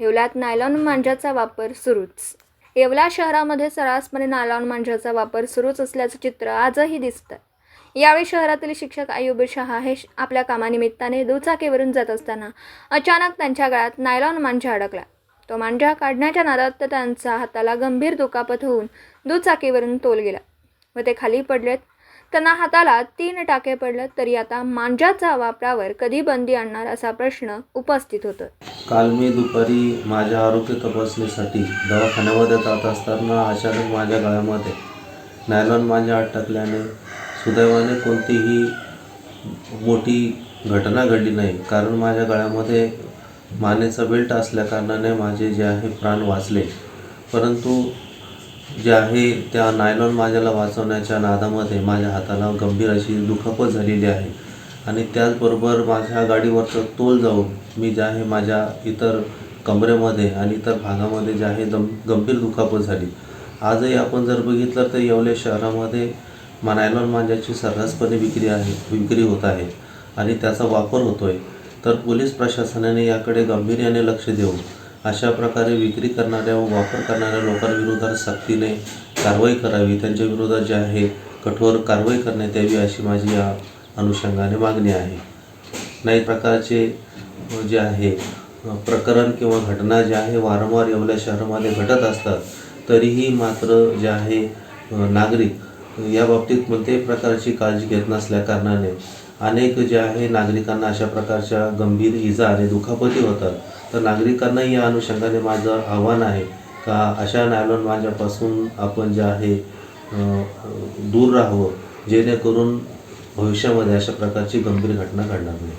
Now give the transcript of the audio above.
येवल्यात nylon मांजाचा वापर सुरूच. येवला शहरामध्ये सर्रासपणे नायलॉन मांजाचा वापर सुरूच असल्याचं चित्र आजही दिसतं यावेळी शहरातील शिक्षक आयुब शहा हे आपल्या कामानिमित्ताने दुचाकीवरून जात असताना अचानक त्यांच्या गळ्यात नायलॉन मांजा अडकला. तो मांजा काढण्याच्या नादात त्यांचा हाताला गंभीर दुखापत होऊन दुचाकीवरून तोल गेला व ते खाली पडलेत त्यांना हाताला तीन टाके पडलं तरी आता मांजाच्या वापरावर कधी बंदी आणणार असा प्रश्न उपस्थित होतो काल मी दुपारी माझ्या आरोग्य तपासणीसाठी दवाखान्यामध्ये जात असताना अचानक माझ्या गळ्यामध्ये नायलॉन माझ्या अटकल्याने सुदैवाने कोणतीही मोठी घटना घडली नाही. कारण माझ्या गळ्यामध्ये मानेचा बेल्ट असल्याकारणाने माझे जे आहे प्राण वाचले. परंतु जे आहे त्या नायलॉन माझ्याला वाचवण्याच्या नादामध्ये माझ्या हाताला गंभीर अशी दुखापत झालेली आहे. आणि त्याचबरोबर माझ्या गाडीवरचं तोल जाऊन मी जे आहे माझ्या इतर कमरेमध्ये आणि इतर भागामध्ये जे आहे दम गंभीर दुखापत झाली. आजही आपण जर बघितलं तर येवले शहरामध्ये मा नायलॉन मांजाची सर्रासपणे विक्री आहे विक्री होत आहे आणि त्याचा वापर होतो आहे तर पोलीस प्रशासनाने याकडे गांभीर्याने लक्ष देऊन अशा प्रकारे विक्री करणाऱ्या व वापर करणाऱ्या लोकांविरोधात सक्तीने कारवाई करावी. त्यांच्या विरोधात जे आहे कठोर कारवाई करण्यात यावी अशी माझी या अनुषंगाने मागणी आहे. नाही प्रकारचे जे आहे प्रकरण किंवा घटना ज्या आहे वारंवार येवल्या शहरामध्ये घडत असतात तरीही मात्र जे आहे नागरिक या बाबतीत कोणत्याही प्रकारची काळजी घेत नसल्याकारणाने अनेक जे आहे नागरिकांना अशा प्रकारच्या गंभीर इजा आणि दुखापती होतात. तर नागरिकांनाही या अनुषंगाने माझं आव्हान आहे का अशा नायलॉन माझ्यापासून आपण जे आहे दूर राहावं जेणेकरून भविष्यामध्ये अशा प्रकारची गंभीर घटना घडणार नाही.